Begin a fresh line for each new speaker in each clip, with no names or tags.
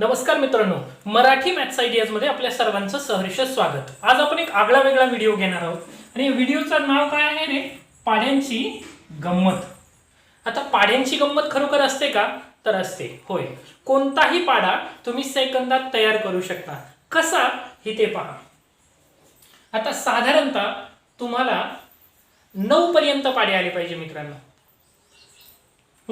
नमस्कार मित्रांनो मराठी मॅथ्स आयडियाजमध्ये आपल्या सर्वांचं सहर्ष स्वागत. आज आपण एक आगळा वेगळा व्हिडिओ घेणार आहोत. आणि व्हिडिओचं नाव काय आहे रे? पाड्यांची गंमत. आता पाड्यांची गंमत खरोखर असते का? तर असते. होय. कोणताही पाडा तुम्ही सेकंदात तयार करू शकता. कसा? हे ते पहा. आता साधारणतः तुम्हाला नऊ पर्यंत पाडे आले पाहिजे मित्रांनो.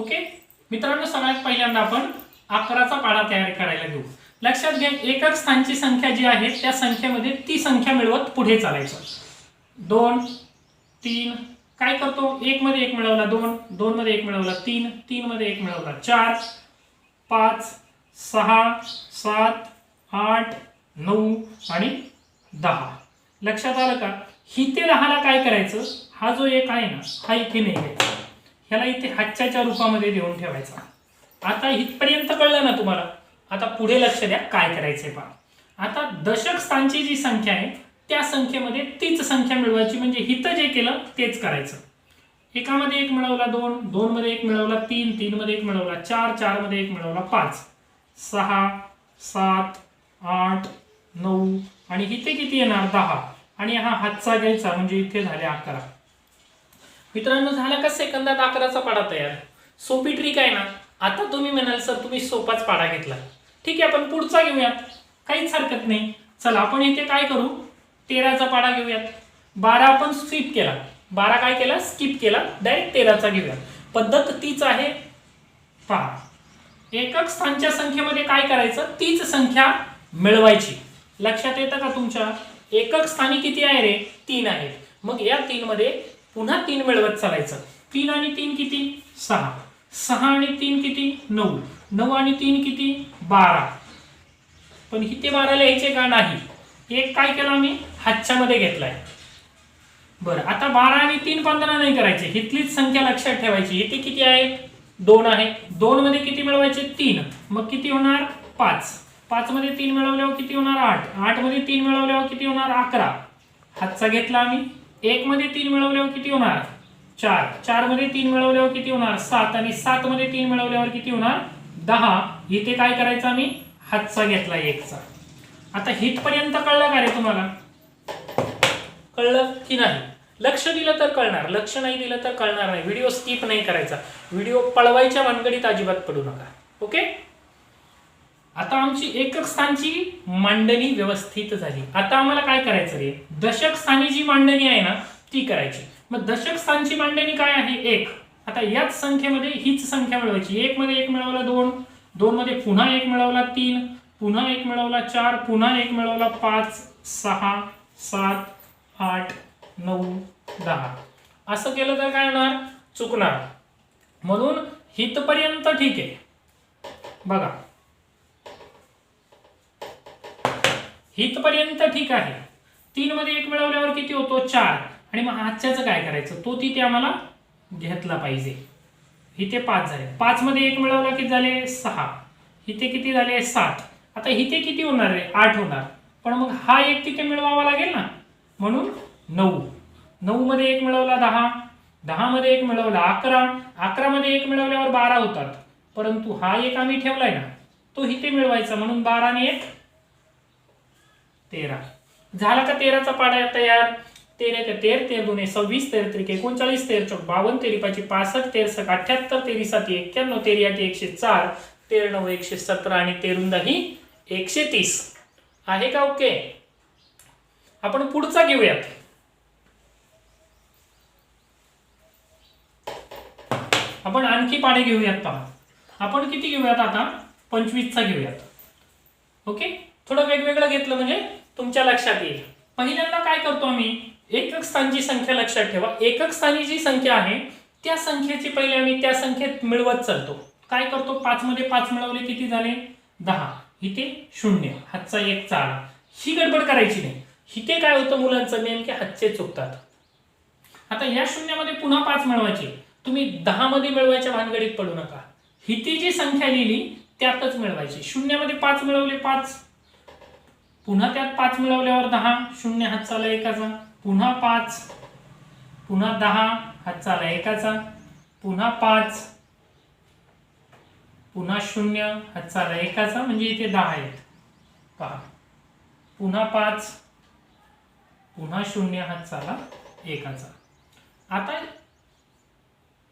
ओके मित्रांनो सगळ्यात पहिल्यांदा आपण अकराचा पाडा तयार करायला घेऊ. लक्षात घ्या एकक स्थानची संख्या जी आहे त्या संख्येमध्ये ती संख्या मिळवत पुढे चालायचं. दोन तीन काय करतो? एक मध्ये एक मिळवला दोन दोन मध्ये एक मिळवला तीन तीन मध्ये एक मिळवला चार पाच सहा सात आठ नऊ आणि दहा. लक्षात आलं का? ही ते दहाला काय करायचं? हा जो एक आहे ना हा इथे नाही घ्यायचा ह्याला इथे हातच्याच्या रूपामध्ये देऊन ठेवायचा. आता इथपर्यंत कळलं ना तुम्हाला? आता पुढे लक्ष द्या काय करायचंय पहा. आता दशक स्थानची जी संख्या आहे त्या संख्येमध्ये तीच संख्या मिळवायची म्हणजे हिथं जे केलं तेच करायचं. एकामध्ये एक मिळवला दोन दोन मध्ये एक मिळवला तीन तीन मध्ये एक मिळवला चार चारमध्ये एक मिळवला पाच. सहा सात आठ नऊ आणि इथे किती येणार? दहा. आणि हा हातचा घ्यायचा म्हणजे इथे झाले अकरा. मित्रांनो झाला का सेकंदात अकराचा पाडा तयार? सोपी ट्रिक आहे ना? आता तुम्ही म्हणाल सर तुम्ही सोपाच पाडा घेतला. ठीक आहे आपण पुढचा घेऊयात. काहीच हरकत नाही. चला आपण इथे काय करू? तेराचा पाडा घेऊयात. बारा आपण स्किप केला. बारा काय केला? स्किप केला. डायरेक्ट तेराचा घेऊयात. पद्धत तीच आहे. पहा. एकक स्थानच्या संख्येमध्ये काय करायचं? तीच संख्या मिळवायची. लक्षात येतं का तुमच्या? एकक स्थानी किती आहे रे? तीन आहेत. मग या तीनमध्ये पुन्हा तीन मिळवत चालायचं. तीन आणि तीन किती? सहा. सहा आणि तीन किती? नऊ. नऊ आणि तीन किती? बारा. पण किती बारा लिहायचे का नाही? एक काय केलं मी हातच्यामध्ये घेतलाय. बरं आता बारा आणि तीन पंधरा नाही करायचे. हिथलीच संख्या लक्षात ठेवायची. इथे किती आहे? दोन आहे. दोन मध्ये किती मिळवायचे? तीन. मग किती होणार? पाच. पाच मध्ये तीन मिळवल्यावर किती होणार? आठ. आठमध्ये तीन मिळवल्यावर किती होणार? अकरा. हातचा घेतला आम्ही. एक मध्ये तीन मिळवल्यावर किती होणार? चार. चारमध्ये तीन मिळवल्यावर किती होणार? सात. आणि सात मध्ये तीन मिळवल्यावर किती होणार? दहा. इथे काय करायचं आम्ही? हातचा घेतला एकचा. आता हितपर्यंत कळलं का रे तुम्हाला? कळलं की नाही? लक्ष दिलं तर कळणार. लक्ष नाही दिलं तर कळणार नाही. व्हिडिओ स्किप नाही करायचा. व्हिडिओ पळवायच्या मनगडीत अजिबात पडू नका. ओके? आता आमची एकक स्थानची मांडणी व्यवस्थित झाली. आता आम्हाला काय करायचं रे? दशक स्थानी जी मांडणी आहे ना ती करायची. मग दशक स्थानची मांडणी काय आहे? एक. आता याच संख्येमध्ये हीच संख्या मिळवायची. एक मध्ये एक मिळवला दोन. दोन मध्ये पुन्हा एक मिळवला तीन. पुन्हा एक मिळवला चार. पुन्हा एक मिळवला पाच. सहा सात आठ नऊ दहा. असं केलं तर काय होणार? चुकणार. म्हणून हितपर्यंत ठीक आहे. बघा. हितपर्यंत ठीक आहे. तीन मध्ये एक मिळवल्यावर किती होतो? चार. आणि मग आजच्याचं काय करायचं? तो तिथे आम्हाला घेतला पाहिजे. इथे पाच झाले. पाच मध्ये एक मिळवला किती झाले सहा. इथे किती झाले? सात. आता इथे किती होणार आहे आठ होणार. पण मग हा एक तिथे मिळवावा लागेल ना? म्हणून नऊ. नऊ मध्ये एक मिळवला दहा. दहा मध्ये एक मिळवला अकरा. अकरा मध्ये एक मिळवल्यावर बारा होतात. परंतु हा एक आम्ही ठेवलाय ना तो इथे मिळवायचा. म्हणून बाराने एक तेरा. झाला का तेराचा पाडा तयार? तेरे ते तेर तेर दोन सव्वीस तेर त्रिक एकोणचाळीस तेर चौक बावन्न तेरी पाची पासष्ट तेर सक अठ्याहत्तर तेरी साती एक्क्याण्णव तेरी आठ एकशे चार तेर नऊ एकशे सतरा आणि तेरुंदाही एकशे तीस आहे का ओके? आपण पुढचा घेऊयात. आपण आणखी पाणी घेऊयात पहा. आपण किती घेऊयात आता? पंचवीसचा घेऊयात. ओके? थोडं वेगवेगळं घेतलं म्हणजे तुमच्या लक्षात येईल. पहिल्यांदा काय करतो आम्ही? एकक स्थानची संख्या लक्षात ठेवा. एकक स्थानी जी संख्या आहे त्या संख्येची पहिले आम्ही त्या संख्येत मिळवत चालतो. काय करतो? पाच मध्ये पाच मिळवले किती झाले? दहा. इथे शून्य. हातचा एक चार ही गडबड करायची नाही. इथे काय होतं मुलांचं? नेमके हातचे चुकतात. आता या शून्यामध्ये पुन्हा पाच मिळवायचे. तुम्ही दहा मध्ये मिळवायच्या भानगडीत पडू नका. हिती जी संख्या लिहिली त्यातच मिळवायची. शून्यामध्ये पाच मिळवले पाच. पुन्हा त्यात पाच मिळवल्यावर दहा. शून्य हात चाला एकाचा. पुन्हा पाच पुन्हा दहा हातचा चाला एकाचा. पुन्हा पाच पुन्हा शून्य हातचा आला एकाचा म्हणजे इथे दहा आहेत. पहा. पुन्हा पाच पुन्हा शून्य हातचा आला एकाचा. आता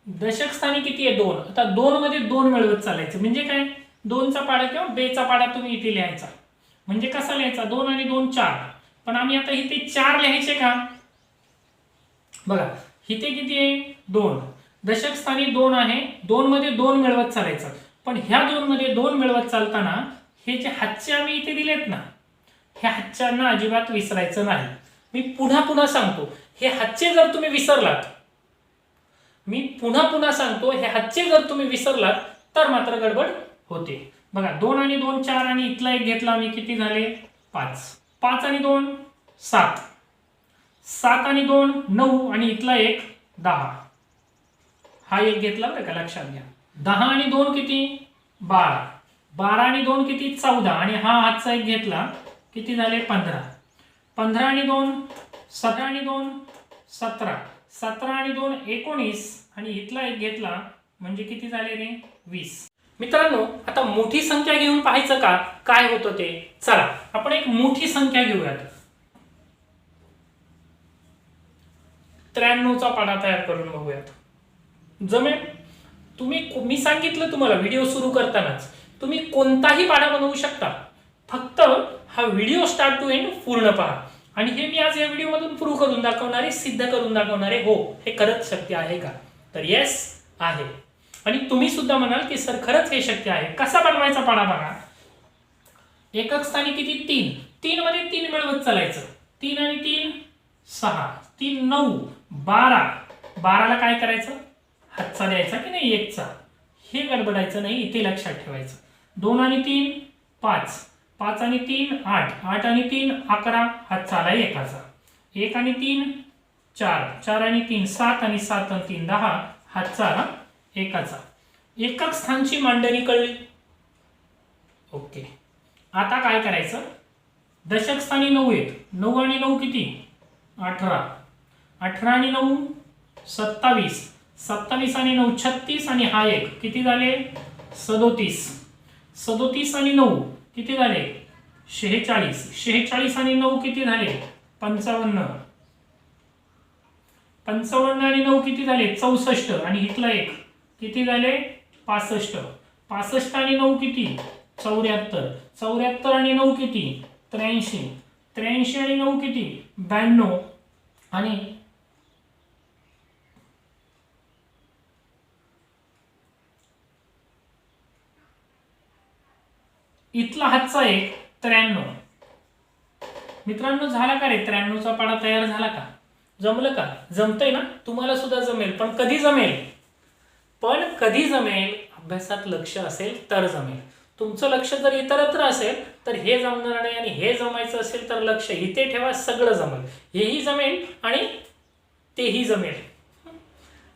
दशक स्थानी किती आहे? दोन. आता दोन मध्ये दोन मिळवत चालायचं. म्हणजे काय? दोनचा पाडा किंवा बेचा पाडा तुम्ही इथे लिहायचा. म्हणजे कसा लिहायचा? दोन आणि दोन चार. पण आम्ही आता इथे चार लिहायचे का? बघा इथे किती आहे? दोन. दशक स्थानी दोन आहे. दोन मध्ये दोन मिळवत चालायचं. पण ह्या दोन मध्ये दोन मिळवत चालताना हे जे हातचे आम्ही इथे दिलेत ना ह्या हातच्यांना अजिबात विसरायचं नाही. मी पुन्हा पुन्हा सांगतो हे हातचे जर तुम्ही विसरलात मी पुन्हा पुन्हा सांगतो हे हातचे जर तुम्ही विसरलात तर मात्र गडबड होते. बघा दोन आणि दोन चार आणि इथला एक घेतला मी किती झाले? पाच. पाच आणि दोन सात. सात आणि दोन नऊ आणि इथला एक दहा. हा एक घेतला बरं का लक्षात घ्या. दहा आणि दोन किती? बारा. बारा आणि दोन किती? चौदा. आणि हा आजचा एक घेतला किती झाले? पंधरा. पंधरा आणि दोन सतरा आणि दोन सतरा. सतरा आणि दोन एकोणीस आणि इथला एक घेतला म्हणजे किती झाले रे? वीस. मित्रांनो आता मोठी संख्या घेऊन पाहायचं का? काय होतं ते? चला आपण एक मोठी संख्या घेऊयात. त्र्याण्णवचा पाडा तयार करून बघूयात. जमेल? तुम्ही मी सांगितलं तुम्हाला व्हिडिओ सुरू करतानाच. तुम्ही कोणताही पाडा बनवू शकता. फक्त हा व्हिडिओ स्टार्ट टू एंड पूर्ण पहा. आणि हे मी आज या व्हिडिओमधून प्रूव्ह करून दाखवणारे सिद्ध करून दाखवणारे हो हे खरंच शक्य आहे का? तर येस आहे. आणि तुम्ही सुद्धा म्हणाल की सर खरंच हे शक्य आहे. कसा बनवायचा पाडा बघा. एकक स्थानी किती? तीन. तीन मध्ये तीन मिळवत चालायचं. तीन आणि तीन सहा. तीन नऊ. बारा. बाराला काय करायचं? हातचा द्यायचा की नाही? एकचा. हे गडबडायचं नाही इथे लक्षात ठेवायचं. दोन आणि तीन पाच. पाच आणि तीन आठ. आठ आणि तीन अकरा. हातचा आला एकाचा. एक आणि तीन चार. चार आणि तीन सात आणि सात आणि तीन दहा. हातचा आला एकाचा. एकक स्थानची मांडणी कळली. ओके. आता काय करायचं? दशक स्थानी नऊ आहेत नऊ आणि नऊ किती? अठरा. अठरा आणि नऊ सत्तावीस. सत्तावीस आणि नऊ छत्तीस आणि हा एक. किती झाले? सदोतीस. सदोतीस आणि नऊ किती झाले? शेहेचाळीस. शेहेचाळीस आणि नऊ किती झाले? पंचावन्न. पंचावन्न आणि नऊ किती झाले? चौसष्ट. आणि इथला एक. किती झाले? पासष्ट. पासष्ट आणि नऊ किती? चौऱ्याहत्तर. चौऱ्याहत्तर आणि नऊ किती? त्र्याऐंशी. त्र्याऐंशी आणि नऊ किती? ब्याण्णव. आणि इथला हातचा एक त्र्याण्णव. मित्रांनो झाला का रे? त्र्याण्णवचा पाडा तयार झाला का? जमलं का? जमतंय ना? तुम्हाला सुद्धा जमेल पण कधी जमेल? पण कधी जमेल अभ्यासात लक्ष असेल तर जमेल. तुमचं लक्ष जर इतरत्र असेल तर हे जमणार नाही आणि हे जमायचं असेल तर लक्ष इथे ठेवा सगळं जमेल. हेही जमेल आणि तेही जमेल.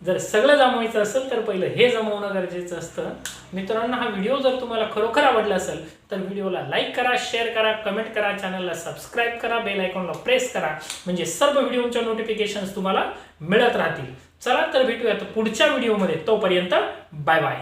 जर सगळं जमवायचं असेल तर पहिलं हे जमवणं गरजेचं असतं. मित्रांनो हा व्हिडिओ जर तुम्हाला खरोखर आवडला असेल तर व्हिडिओला लाईक करा शेअर करा कमेंट करा चॅनलला सबस्क्राईब करा बेल आयकॉनला प्रेस करा. म्हणजे सर्व व्हिडिओच्या नोटिफिकेशन्स तुम्हाला मिळत राहतील. चला तर भेटूयात पुढच्या व्हिडिओमध्ये. तोपर्यंत बाय बाय.